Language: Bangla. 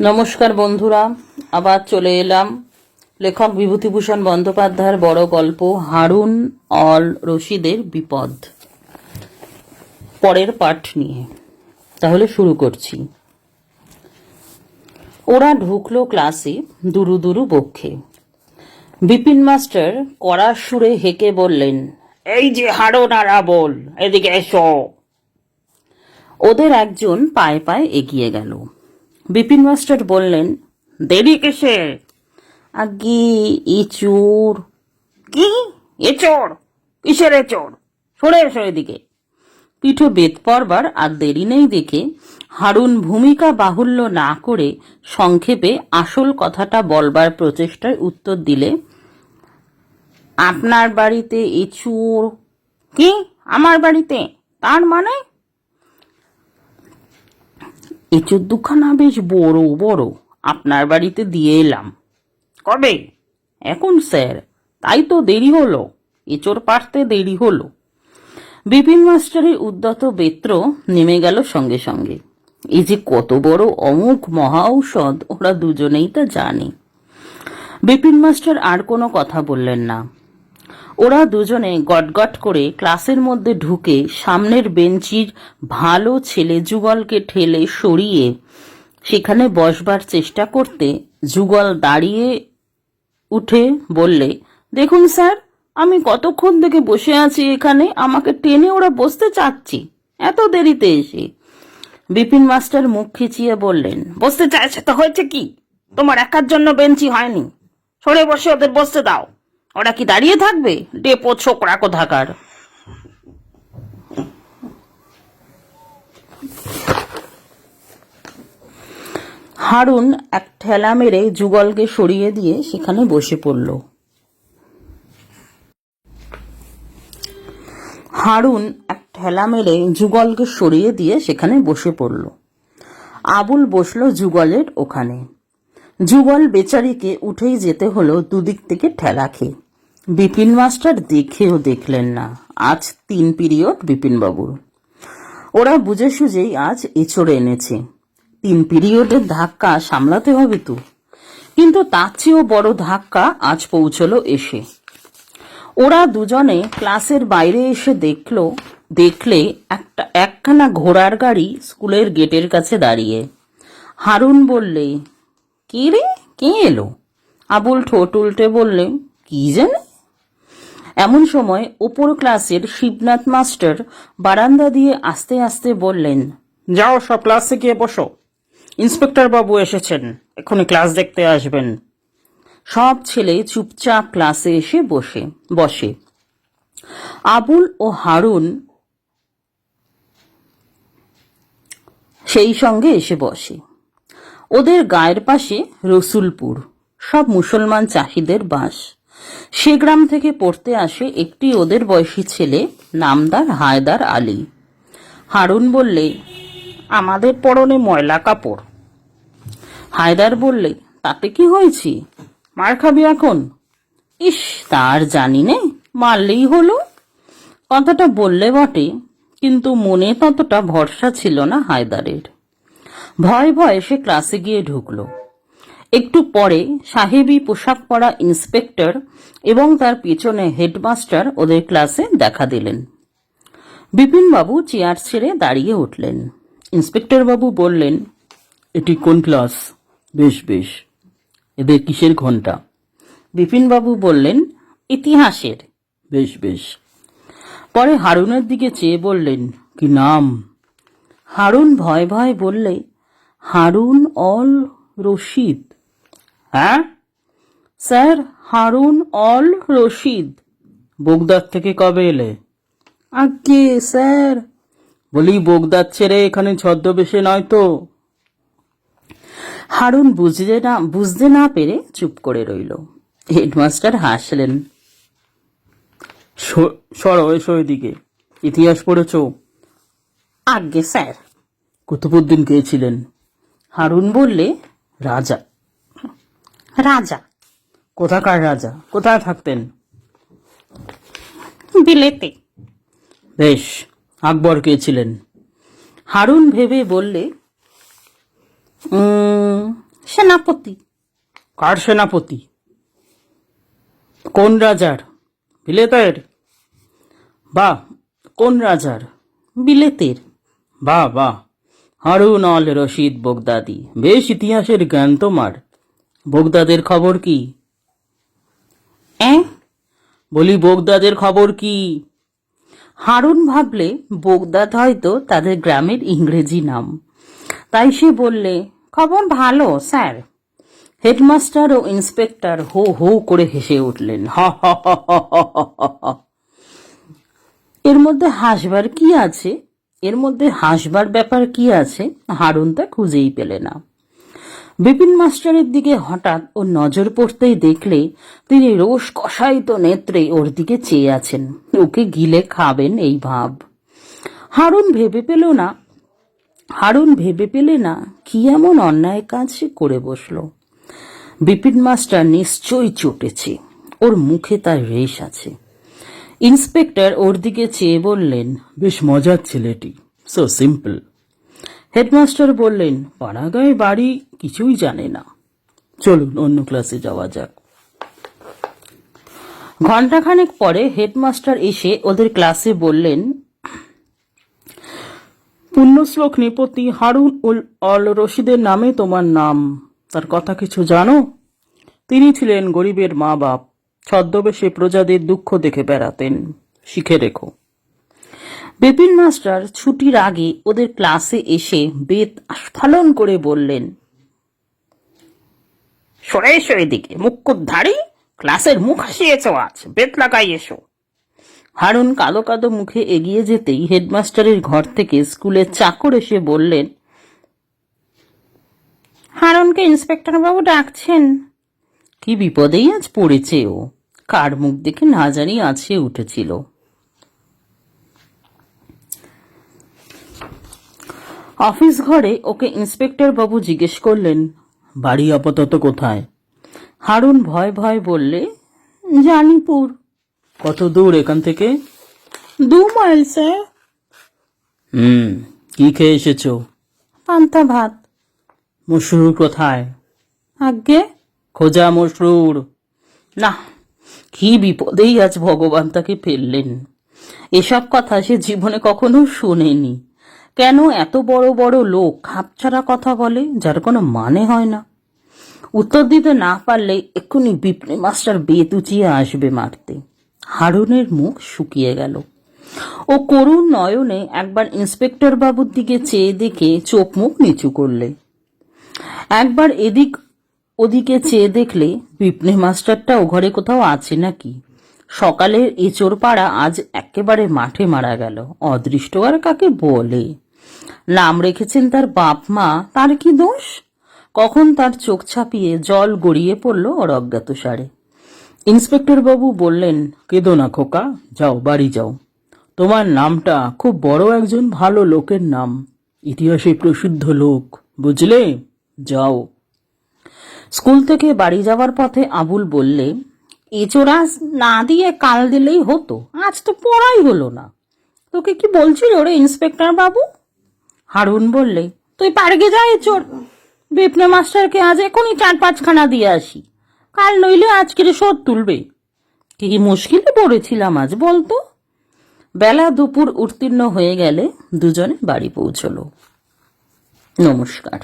নমস্কার বন্ধুরা, আবার চলে এলাম লেখক বিভূতিভূষণ বন্দ্যোপাধ্যায়ের বড় গল্প হারুন অল রশিদের বিপদ। পরের পাঠ নিয়ে। তাহলে শুরু করছি। ওরা ঢুকলো ক্লাসে দুরু দুরু বক্ষে। বিপিন মাস্টার কড়া সুরে হেঁকে বললেন, এই যে হারুন আর বল এদিকে এসো। ওদের একজন পায়ে পায়ে এগিয়ে গেল। বিপিন মাস্টার বললেন দেরি কেসে? আগে ইচুর কি? এচোর কিসের এচোর সরে এসো এদিকে। পিঠো বেদ পড়বার আর দেরি নেই দেখে হারুন ভূমিকা বাহুল্য না করে সংক্ষেপে আসল কথাটা বলবার প্রচেষ্টায় উত্তর দিলে আপনার বাড়িতে ইচুর কি? আমার বাড়িতে? তার মানে? এঁচুর দুখানা বেশ বড় বড়। আপনার বাড়িতে দিয়ে এলাম। কবে? এখন স্যার তাই তো দেরি হলো। এঁচোর পারতে দেরি হলো। বিপিন মাস্টারের উদ্যত বেত্র নেমে গেল সঙ্গে সঙ্গে। এই যে কত বড় অমুক মহা ঔষধ ওরা দুজনেই তা জানে। বিপিন মাস্টার আর কোনো কথা বললেন না। ওরা দুজনে গটগট করে ক্লাসের মধ্যে ঢুকে সামনের বেঞ্চির ভালো ছেলে যুগলকে ঠেলে সরিয়ে সেখানে বসবার চেষ্টা করতে যুগল দাঁড়িয়ে উঠে বললে, দেখুন স্যার, আমি কতক্ষণ থেকে বসে আছি এখানে? আমাকে টেনে ওরা বসতে চাচ্ছি। এত দেরিতে এসে। বিপিন মাস্টার মুখ খিচিয়ে বললেন, বসতে চাইছে তো হয়েছে কি? তোমার একার জন্য বেঞ্চি হয়নি। সরে বসে ওদের বসতে দাও। ওরা কি দাঁড়িয়ে থাকবে? ডেপো ছোকরা কোথাকার? হারুন এক ঠেলা মেরে যুগলকে সরিয়ে দিয়ে সেখানে বসে পড়ল। হারুন এক ঠেলা মেরে যুগলকে সরিয়ে দিয়ে সেখানে বসে পড়ল। আবুল বসল যুগলের ওখানে। যুগল বেচারিকে উঠেই যেতে হলো দুদিক থেকে ঠেলা খেয়ে। বিপিন মাস্টার দেখেও দেখলেন না। আজ তিন পিরিয়ড বিপিনবাবুর। ওরা বুঝে সুঝেই আজ এচড়ে এনেছে। তিন পিরিয়ডের ধাক্কা সামলাতে হবে তো। কিন্তু তার চেয়েও বড় ধাক্কা আজ পৌঁছলো এসে। ওরা দুজনে ক্লাসের বাইরে এসে দেখল, দেখলে একটা, একখানা ঘোড়ার গাড়ি স্কুলের গেটের কাছে দাঁড়িয়ে। হারুন বললে, কে রে? কে এলো? আবুল ঠোঁট উল্টে বললে, কি জানে? এমন সময় ওপর ক্লাসের শিবনাথ মাস্টার বারান্দা দিয়ে আস্তে আস্তে বললেন যাও সব ক্লাসে গিয়ে বসো। ইন্সপেক্টর বাবু এসেছেন এক্ষুনি ক্লাস দেখতে আসবেন। সব ছেলে চুপচাপ ক্লাসে এসে বসে বসে। আবুল ও হারুন সেই সঙ্গে এসে বসে। ওদের গায়ের পাশে রসুলপুর সব মুসলমান চাষিদের বাস। সে গ্রাম থেকে পড়তে আসে একটি ওদের বয়সী ছেলে, নামদার হায়দার আলী। হারুন বললে, আমাদের পরনে ময়লা কাপড়। হায়দার বললে, তাতে কি হয়েছি? মার খাবি এখন? ইস তার জানি নে, মারলেই হলো। কথাটা বললে বটে, কিন্তু মনে ততটা ভরসা ছিল না হায়দারের। ভয় ভয়ে সে ক্লাসে গিয়ে ঢুকলো। একটু পরে সাহেবী পোশাক পরা ইন্সপেক্টর এবং তার পেছনে হেডমাস্টার ওদের ক্লাসে দেখা দিলেন। বিপিনবাবু চেয়ার ছেড়ে দাঁড়িয়ে উঠলেন। ইন্সপেক্টর বাবু বললেন এটি কোন ক্লাস? বেশ বেশ। এদের কিসের ঘণ্টা বিপিনবাবু বললেন ইতিহাসের। বেশ বেশ। পরে হারুনের দিকে চেয়ে বললেন কি নাম? হারুন ভয় ভয় বললে হারুন অল রশিদ। হ্যাঁ? স্যার হারুন অল রশিদ। বোগদার থেকে কবে এলে? আগে স্যার। বলি বোগদার ছেড়ে এখানে ছদ্মবেশে নয় তো? হারুন বুঝতে না বুঝতে না পেরে চুপ করে রইল। হেডমাস্টার হাসলেন। সরো এসো এদিকে। ইতিহাস পড়েছ? আগে স্যার। কুতুবুদ্দিন কে ছিলেন? হারুন বললে রাজা। রাজা। কোথাকার রাজা? কোথায় থাকতেন? বিলেতে বেশ আকবর কে ছিলেন? হারুন ভেবে বললে সেনাপতি। কার সেনাপতি? কোন রাজার? বিলেতের? বা কোন রাজার? বিলেতের। বাহ বাহ হারুন অল রশিদ বগদাদি বেশ ইতিহাসের জ্ঞান তোমার। বোগদাদের খবর কি? অ্যাঁ? বলি, বোগদাদের খবর কি? হারুন ভাবলে, বোগদাদ হয়তো তাদের গ্রামের ইংরেজি নাম। তাই সে বললে, খবর ভালো, স্যার। হেডমাস্টার ও ইন্সপেক্টর হো হো করে হেসে উঠলেন, হ এর মধ্যে হাসবার কি আছে? এর মধ্যে হাসবার ব্যাপার কি আছে? হারুন তা খুঁজেই পেলে না। বিপিন মাস্টারের দিকে হঠাৎ ও নজর পড়তেই দেখলে তিনি রোষ কষায়িত নেত্রে ওর দিকে চেয়ে আছেন। ওকে গিলে খাবেন এই ভাব। হারুন ভেবে পেল না, হারুন ভেবে পেলে না কি এমন অন্যায় কাজ সে করে বসল। বিপিন মাস্টার নিশ্চয়ই চটেছে, ওর মুখে তার রেশ আছে। ইন্সপেক্টর ওর দিকে চেয়ে বললেন, বেশ মজার ছেলেটি সো সিম্পল হেডমাস্টার বললেন, পাড়াগাঁয়ে বাড়ি কিছুই জানে না। চলুন, অন্য ক্লাসে যাওয়া যাক। ঘণ্টাখানেক পরে হেডমাস্টার এসে ওদের ক্লাসে বললেন, পুণ্যশ্লোক নৃপতি হারুন উল অল রশিদের নামে তোমার নাম। তার কথা কিছু জানো? তিনি ছিলেন গরিবের মা বাপ ছদ্মবেশে প্রজাদের দুঃখ দেখে বেড়াতেন। শিখে রেখো। বিপিন মাস্টার ছুটির আগে ওদের ক্লাসে এসে বেত আস্ফালন করে বললেন, সরে এসো এদিকে মুখ্যধারী ক্লাসের মুখ হাসিয়েছ আজ বেত লাগাই এসো। হারুন কালো কালো মুখে এগিয়ে যেতেই হেডমাস্টারের ঘর থেকে স্কুলের চাকর এসে বললেন, হারুনকে ইন্সপেক্টর বাবু ডাকছেন। কি বিপদেই আজ পড়েছে ও, কার মুখ দেখে না জানি আছে উঠেছিল। অফিস ঘরে ওকে ইন্সপেক্টর বাবু জিজ্ঞেস করলেন, বাড়ি আপাতত কোথায়? হারুন ভয় ভয় বললে, জানিপুর। কত দূর এখান থেকে? দু মাইল, স্যার। হুম, কি খেয়ে এসেছ? পান্তা ভাত। মশরুর কোথায়? আগে। খোঁজা মশরুর না, কি বিপদেই আজ ভগবান তাকে ফেললেন। এসব কথা সে জীবনে কখনো শোনেনি। কেন এত বড় বড় লোক খাপছাড়া কথা বলে, যার কোনো মানে হয় না? উত্তর দিতে না পারলে এক্ষুনি বিপনে মাস্টার বেত উঁচিয়ে আসবে মারতে। হারুনের মুখ শুকিয়ে গেল। ও করুণ নয়নে একবার ইন্সপেক্টর বাবুর দিকে চেয়ে দেখে চোখ মুখ নিচু করলে। একবার এদিক ওদিকে চেয়ে দেখলে বিপনে মাস্টারটা ও ঘরে কোথাও আছে নাকি? সকালের এচোর পাড়া আজ একেবারে মাঠে মারা গেল। অদৃষ্ট আর কাকে বলে? নাম রেখেছেন তার বাপ মা, তার কি দোষ? কখন তার চোখ ছাপিয়ে জল গড়িয়ে পড়ল ওর অজ্ঞাত সারে। ইন্সপেক্টর বাবু বললেন, কেঁদো না খোকা, যাও, বাড়ি যাও। তোমার নামটা খুব বড় একজন ভালো লোকের নাম। ইতিহাসে প্রসিদ্ধ লোক, বুঝলে? যাও। স্কুল থেকে বাড়ি যাওয়ার পথে আবুল বললে এচোরা না দিয়ে কাল দিলেই হতো। আজ তো পড়াই হলো না। তোকে কি বলছিল রে ইন্সপেক্টর বাবু? হারুন বললে, তুই পার্কে যা এচোর বিপ্নে মাস্টারকে আজ এখনই চার পাঁচখানা দিয়ে আসি। কাল নইলে আজকের শোধ তুলবে। কি মুশকিলে পড়েছিলাম আজ বলতো? বেলা দুপুর উত্তীর্ণ হয়ে গেলে দুজনে বাড়ি পৌঁছলো। নমস্কার।